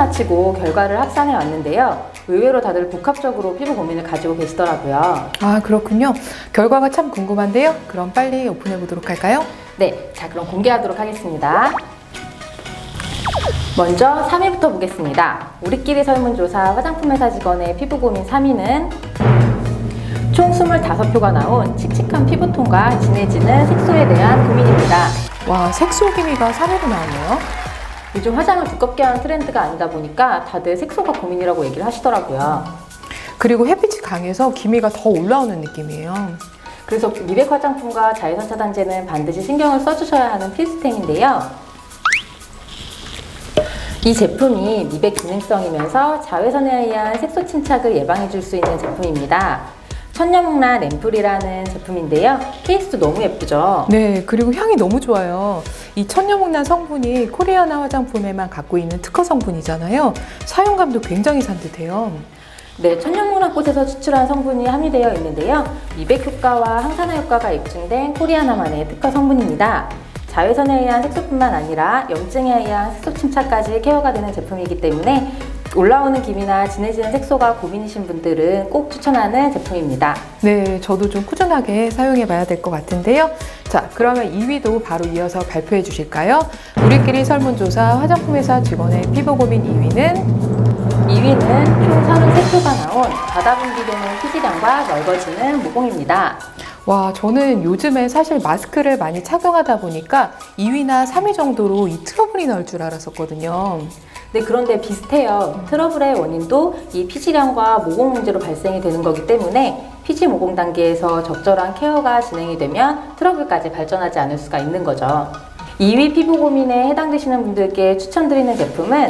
마치고 결과를 합산해 왔는데요. 의외로 다들 복합적으로 피부 고민을 가지고 계시더라고요. 아, 그렇군요. 결과가 참 궁금한데요. 그럼 빨리 오픈해 보도록 할까요? 네, 자 그럼 공개하도록 하겠습니다. 먼저 3위부터 보겠습니다. 우리끼리 설문조사 화장품 회사 직원의 피부 고민 3위는 총 25표가 나온 칙칙한 피부톤과 진해지는 색소에 대한 고민입니다. 와, 색소 기미가 3위로 나오네요. 요즘 화장을 두껍게 하는 트렌드가 아니다 보니까 다들 색소가 고민이라고 얘기를 하시더라고요. 그리고 햇빛이 강해서 기미가 더 올라오는 느낌이에요. 그래서 미백 화장품과 자외선 차단제는 반드시 신경을 써주셔야 하는 필수템인데요. 이 제품이 미백 기능성이면서 자외선에 의한 색소 침착을 예방해 줄 수 있는 제품입니다. 천년목라 램플이라는 제품인데요. 케이스도 너무 예쁘죠? 네, 그리고 향이 너무 좋아요. 이 천녀목난 성분이 코리아나 화장품에만 갖고 있는 특허 성분이잖아요. 사용감도 굉장히 산뜻해요. 네, 천연문화 꽃에서 추출한 성분이 함유되어 있는데요. 미백 효과와 항산화 효과가 입증된 코리아나만의 특허 성분입니다. 자외선에 의한 색소뿐만 아니라 염증에 의한 색소 침착까지 케어가 되는 제품이기 때문에 올라오는 기미나 진해지는 색소가 고민이신 분들은 꼭 추천하는 제품입니다. 네, 저도 좀 꾸준하게 사용해 봐야 될 것 같은데요. 자, 그러면 2위도 바로 이어서 발표해 주실까요? 우리끼리 설문조사 화장품 회사 직원의 피부 고민 2위는 2위는 총 33표가 나온 바다 분비되는 피지량과 넓어지는 모공입니다. 와, 저는 요즘에 사실 마스크를 많이 착용하다 보니까 2위나 3위 정도로 이 트러블이 나올 줄 알았었거든요. 네, 그런데 비슷해요. 트러블의 원인도 이 피지량과 모공 문제로 발생이 되는 거기 때문에 피지 모공 단계에서 적절한 케어가 진행이 되면 트러블까지 발전하지 않을 수가 있는 거죠. 2위 피부 고민에 해당되시는 분들께 추천드리는 제품은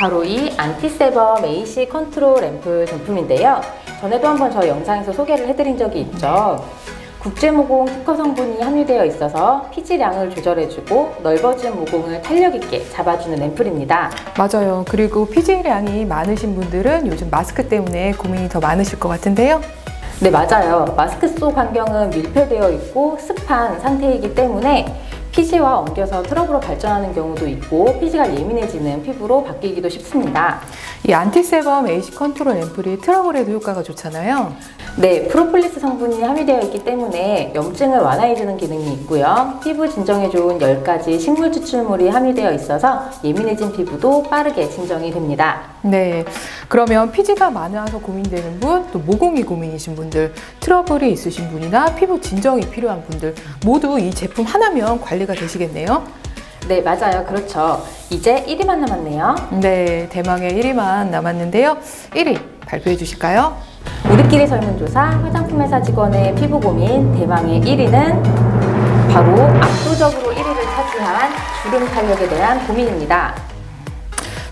바로 이 안티세범 AC 컨트롤 램프 제품인데요. 전에도 한번 저 영상에서 소개를 해드린 적이 있죠. 국제모공 특허 성분이 함유되어 있어서 피지량을 조절해주고 넓어진 모공을 탄력 있게 잡아주는 램플입니다. 맞아요. 그리고 피지량이 많으신 분들은 요즘 마스크 때문에 고민이 더 많으실 것 같은데요. 네, 맞아요. 마스크 속 환경은 밀폐되어 있고 습한 상태이기 때문에 피지와 엉겨서 트러블로 발전하는 경우도 있고 피지가 예민해지는 피부로 바뀌기도 쉽습니다. 이 안티세범 AC 컨트롤 앰플이 트러블에도 효과가 좋잖아요. 네, 프로폴리스 성분이 함유되어 있기 때문에 염증을 완화해주는 기능이 있고요. 피부 진정에 좋은 10가지 식물 추출물이 함유되어 있어서 예민해진 피부도 빠르게 진정이 됩니다. 네. 그러면 피지가 많아서 고민되는 분, 또 모공이 고민이신 분들, 트러블이 있으신 분이나 피부 진정이 필요한 분들 모두 이 제품 하나면 관리 가 되시겠네요. 네, 맞아요. 그렇죠. 이제 1위만 남았네요. 네. 대망의 1위만 남았는데요. 1위 발표해 주실까요? 우리끼리 설문조사 화장품 회사 직원의 피부 고민 대망의 1위는 바로 압도적으로 1위를 차지한 주름 탄력에 대한 고민입니다.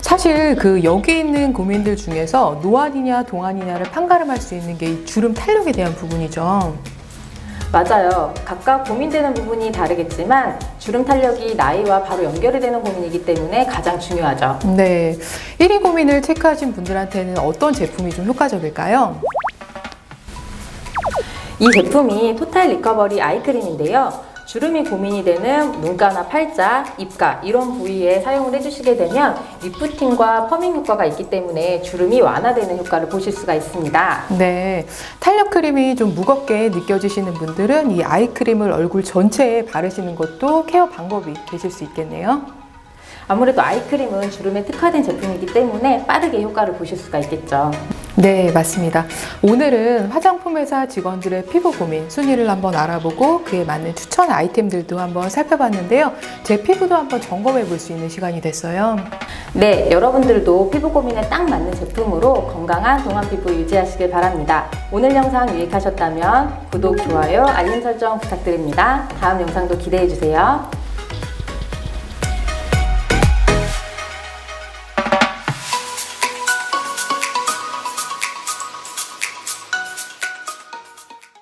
사실 그 여기 있는 고민들 중에서 노안이냐 동안이냐를 판가름할 수 있는 게 이 주름 탄력에 대한 부분이죠. 맞아요. 각각 고민되는 부분이 다르겠지만 주름 탄력이 나이와 바로 연결이 되는 고민이기 때문에 가장 중요하죠. 네. 1위 고민을 체크하신 분들한테는 어떤 제품이 좀 효과적일까요? 이 제품이 토탈 리커버리 아이크림인데요. 주름이 고민이 되는 눈가나 팔자, 입가 이런 부위에 사용을 해주시게 되면 리프팅과 퍼밍 효과가 있기 때문에 주름이 완화되는 효과를 보실 수가 있습니다. 네. 탄력 크림이 좀 무겁게 느껴지시는 분들은 이 아이 크림을 얼굴 전체에 바르시는 것도 케어 방법이 되실 수 있겠네요. 아무래도 아이크림은 주름에 특화된 제품이기 때문에 빠르게 효과를 보실 수가 있겠죠. 네, 맞습니다. 오늘은 화장품 회사 직원들의 피부 고민 순위를 한번 알아보고 그에 맞는 추천 아이템들도 한번 살펴봤는데요. 제 피부도 한번 점검해 볼 수 있는 시간이 됐어요. 네, 여러분들도 피부 고민에 딱 맞는 제품으로 건강한 동안 피부 유지하시길 바랍니다. 오늘 영상 유익하셨다면 구독, 좋아요, 알림 설정 부탁드립니다. 다음 영상도 기대해 주세요.